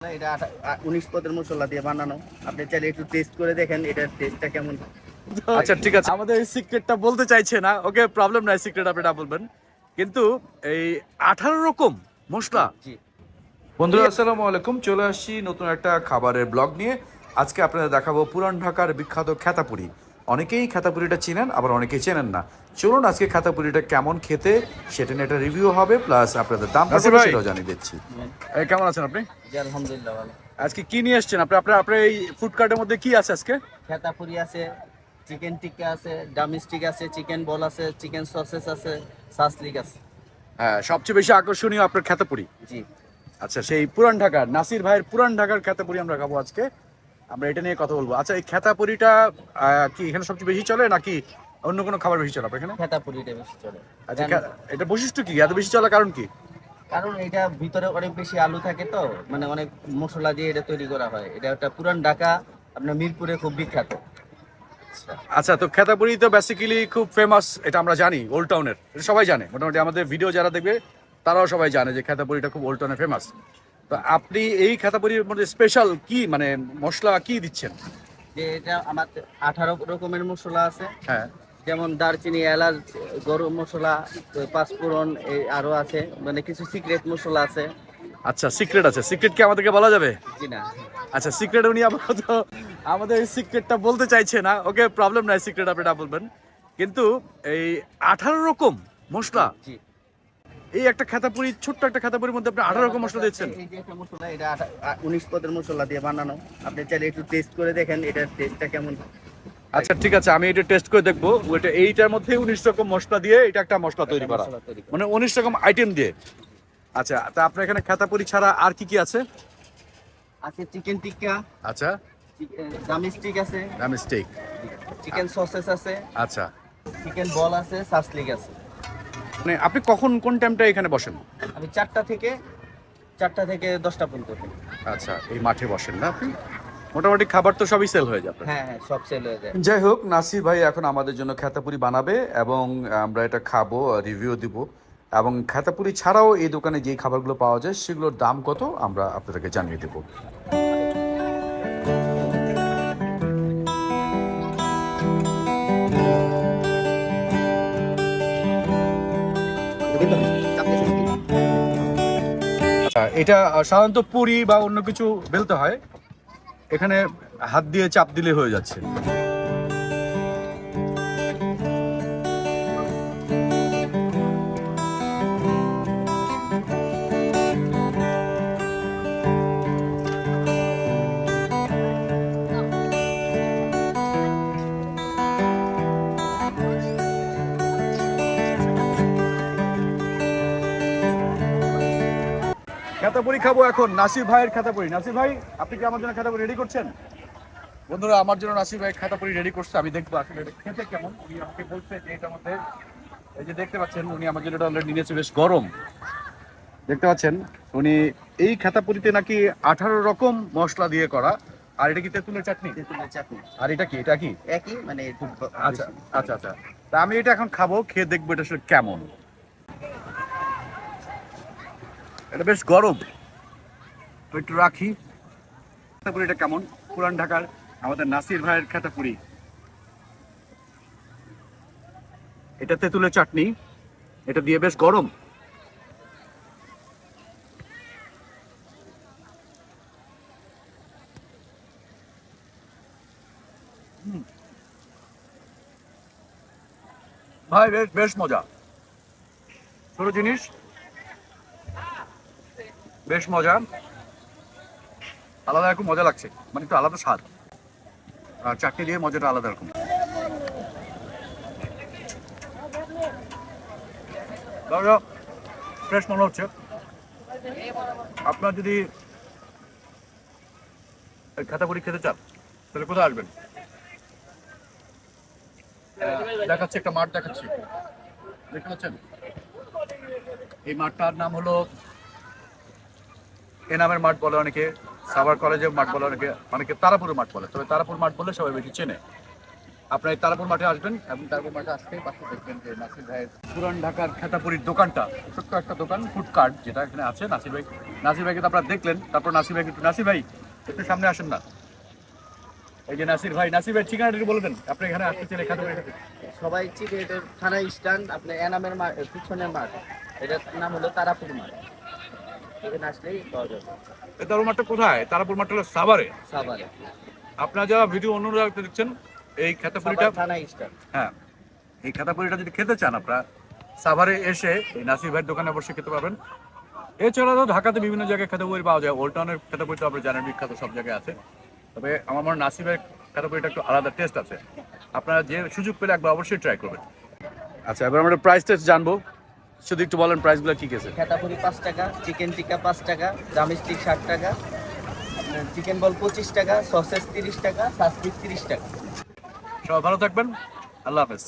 এটা উনিশ পদের মশলা দিয়ে বানানো। আপনি চাইলে একটু টেস্ট করে দেখেন এটার টেস্টটা কেমন। আচ্ছা ঠিক আছে। আমাদের এই সিক্রেটটা বলতে চাইছে না। ওকে প্রবলেম নাই সিক্রেট আপনি না বলবেন। কিন্তু এই আঠারো রকম মশলা। জি। বন্ধুরা আসসালামু আলাইকুম। চলে আসছি নতুন একটা খাবারের ব্লগ নিয়ে। আজকে আপনাদের দেখাবো পুরান ঢাকার বিখ্যাত খ্যাতাপুরি অনেকেই খ্যাতাপুরিটা চেনেন আবার অনেকেই চেনেন না। চলুন আজকে খ্যাতাপুরিটা কেমন খেতে সেটা নিয়ে একটা রিভিউ হবে প্লাস আপনাদের দাম সেটাও জানিয়ে দিচ্ছি। এই কেমন আছেন আপনি? জি আলহামদুলিল্লাহ ভালো। আজকে কি নিয়ে এসেছেন? আপনি আপনার আপনার এই ফুড কার্টের মধ্যে কি আছে আজকে? খেতাপুরি আছে চিকেন টিক্কা আছে ডামিস্টিক আছে চিকেন বল আছে চিকেন সসেস আছে সাসলিক আছে। হ্যাঁ সবচেয়ে বেশি আকর্ষণীয় আপনার খ্যাতাপুরি জি। আচ্ছা সেই পুরান ঢাকার নাসির ভাইয়ের পুরান ঢাকার খ্যাতাপুরি আমরা খাব আজকে। আমরা এটা নিয়ে কথা বলব। আচ্ছা এই খ্যাতাপুরিটা আহ, কি এখানে সবচেয়ে বেশি চলে নাকি অন্য কোনো খাবার বেশি চলে আপনার এখানে? খেতাপুরিটা বেশি চলে। আচ্ছা এটা বৈশিষ্ট্য কি? এত বেশি চলার কারণ কি? কারণ এটা ভিতরে অনেক বেশি আলু থাকে তো মানে অনেক মশলা দিয়ে এটা তৈরি করা হয়। এটা একটা পুরান ঢাকা আপনার মিরপুরে খুব বিখ্যাত। আচ্ছা। তো খেতাপুরি তো বেসিক্যালি খুব ফেমাস এটা আমরা জানি ওল্ড টাউনের এটা সবাই জানে। মোটামুটি আমাদের ভিডিও যারা দেখবে তারাও সবাই জানে যে খেতাপুরিটা খুব ওল্ড টাউনে ফেমাস তো আপনি এই খেতাপুরির মধ্যে স্পেশাল কি মানে মশলা কি দিচ্ছেন? যে এটা আমার আঠারো রকমের মশলা আছে। হ্যাঁ। যেমন দারচিনি এলাচ গরম মশলা পাঁচফোড়ন এই আরও আছে। মানে কিছু সিক্রেট মশলা আছে। আচ্ছা সিক্রেট আছে। সিক্রেট কি আমাদেরকে বলা যাবে? জি না। আচ্ছা সিক্রেট উনি আপাতত আমাদের এই সিক্রেটটা বলতে চাইছে না। ওকে প্রবলেম নাই সিক্রেট আপনি না বলবেন কিন্তু এই আঠারো রকম মশলা জি। এই একটা খেতাপুরি ছোট্ট একটা খেতাপুরির মধ্যে আপনি আঠারো রকম মশলা দিচ্ছেন এই যে একটা মশলা এটা উনিশ পদের মশলা দিয়ে বানানো। আপনি চাইলে একটু টেস্ট করে দেখেন এটার টেস্টটা কেমন। আচ্ছা ঠিক আছে আমি এটা টেস্ট করে দেখব। ওইটা এইটার মধ্যে উনিশ রকম মশলা দিয়ে এটা একটা মশলা তৈরি করা। মানে উনিশ রকম আইটেম দিয়ে। আচ্ছা তা আপনার এখানে খেতাপুরি ছাড়া আর কি কি আছে? আছে চিকেন টিক্কা আচ্ছা। ডামিস্টিক আছে। আমি স্টেক চিকেন সসেস আছে। আচ্ছা। চিকেন বল আছে সাসলিক আছে। মানে আপনি কখন কোন টাইমটা এখানে বসেন? আমি চারটা থেকে চারটা থেকে দশটা পর্যন্ত আচ্ছা এই মাঠে বসেন না আপনি? মোটামুটি খাবার তো সবই সেল হয়ে যাবে। হ্যাঁ হ্যাঁ সব সেল হয়ে যায়। যাই হোক নাসির ভাই এখন আমাদের জন্য খ্যাতাপুরি বানাবে এবং আমরা এটা খাব রিভিউ দিব। এবং খ্যাতাপুরি ছাড়াও এই দোকানে যে খাবারগুলো পাওয়া যায় সেগুলোর দাম কত আমরা আপনাদেরকে জানিয়ে দেবো। আচ্ছা এটা সাধারণত পুরি বা অন্য কিছু বেলতে হয়। এখানে হাত দিয়ে চাপ দিলে হয়ে যাচ্ছে। খেতাপুরি খাব এখন নাসির ভাইয়ের খেতাপুরি নাসির ভাই আপনি কি আমার জন্য খেতাপুরি রেডি করছেন? বন্ধুরা আমার জন্য নাসির ভাই খেতাপুরি রেডি করছে আমি দেখব আসলে খেতে কেমন। উনি আমাকে বলছে যে এটার মধ্যে এই যে দেখতে পাচ্ছেন উনি আমার জন্য এটা অলরেডি নিয়েছে বেশ গরম। দেখতে পাচ্ছেন উনি এই খেতাপুরিতে নাকি আঠারো রকম মশলা দিয়ে করা। আর এটা কি তেঁতুলের চাটনি? তেঁতুলের চাটনি। আর এটা কি? এটা কি? একই মানে আচ্ছা আচ্ছা আচ্ছা। তা আমি এটা এখন খাব খেয়ে দেখব এটা আসলে কেমন। এটা বেশ গরম। তো একটু রাখি। খেতাপুরি এটা কেমন? পুরান ঢাকার আমাদের নাসির ভাইয়ের খেতাপুরি। এটা তেঁতুলের চাটনি। এটা দিয়ে বেশ গরম। ভাই, বেশ বেশ মজা। ছোট জিনিস। বেশ মজা। আলাদা রকম মজা লাগছে মানে একটু আলাদা স্বাদ। আর চাটনি দিয়ে মজাটা আলাদা রকম। ফ্রেশ মনে হচ্ছে। আপনার যদি এই খাতাপুরি খেতে চান, তাহলে কোথায় আসবেন? দেখাচ্ছে, একটা মাঠ দেখাচ্ছি। দেখতে পাচ্ছেন? এই মাঠটার নাম হলো এনামের মাঠ বলে অনেকে, সাভার কলেজের মাঠ বলে অনেকে অনেকে তারাপুরের মাঠ বলে। তবে তারাপুর মাঠ বলে সবাই বেশি চেনে। আপনার এই তারাপুর মাঠে আসবেন, এবং তারাপুর মাঠে আসতে পাশে দেখবেন যে নাসির ভাইয়ের পুরান ঢাকার খেতাপুরির দোকানটা, ছোট্ট একটা দোকান ফুড কার্ট যেটা এখানে আছে, নাসির ভাই। নাসির ভাইকে তো আপনারা দেখলেন, তারপর নাসির ভাইকে একটু, নাসির ভাই, একটু সামনে আসেন না। এই যে নাসির ভাই নাসির ভাই, ঠিকানাটা বলে দেন। আপনি এখানে আসতে চাইলে খেতাপুরি খেতে সবাই চিনে এটার থানা স্ট্যান্ড আপনার এনামের মাঠ পিছনের মাঠ। এটার নাম হলো তারাপুর মাঠ। এখানে আসলেই পাওয়া যাবে। এই তারাপুর মাঠটা কোথায়? তারাপুর মাঠটা হলো সাভারে? সাভারে। আপনারা যারা ভিডিও অন্য জায়গাতে দেখছেন এই খেতাপুরিটা থানা হ্যাঁ। এই খেতাপুরিটা যদি খেতে চান আপনারা সাভারে এসে এই নাসির ভাইয়ের দোকানে অবশ্যই খেতে পাবেন এছাড়াও ঢাকাতে বিভিন্ন জায়গায় খেতাপুরি পাওয়া যায়। ওল্ড টাউনের খেতাপুরি তো আপনি জানেন বিখ্যাত সব জায়গায় আছে। তবে আমার মনে হয় নাসির ভাইয়ের খেতাপুরিটা একটু আলাদা টেস্ট আছে। আপনারা যে সুযোগ পেলে একবার অবশ্যই ট্রাই করবেন। আচ্ছা এবার আমরা প্রাইস টেস্ট জানব। শুধু একটু বলেন প্রাইসগুলো ঠিক আছে খেতাপুরি পাঁচ টাকা চিকেন টিকা পাঁচ টাকা জামিস্টিক ষাট টাকা চিকেন বল পঁচিশ টাকা সসেস তিরিশ টাকা সাসপিক তিরিশ টাকা। সবাই ভালো থাকবেন। আল্লাহ হাফেজ।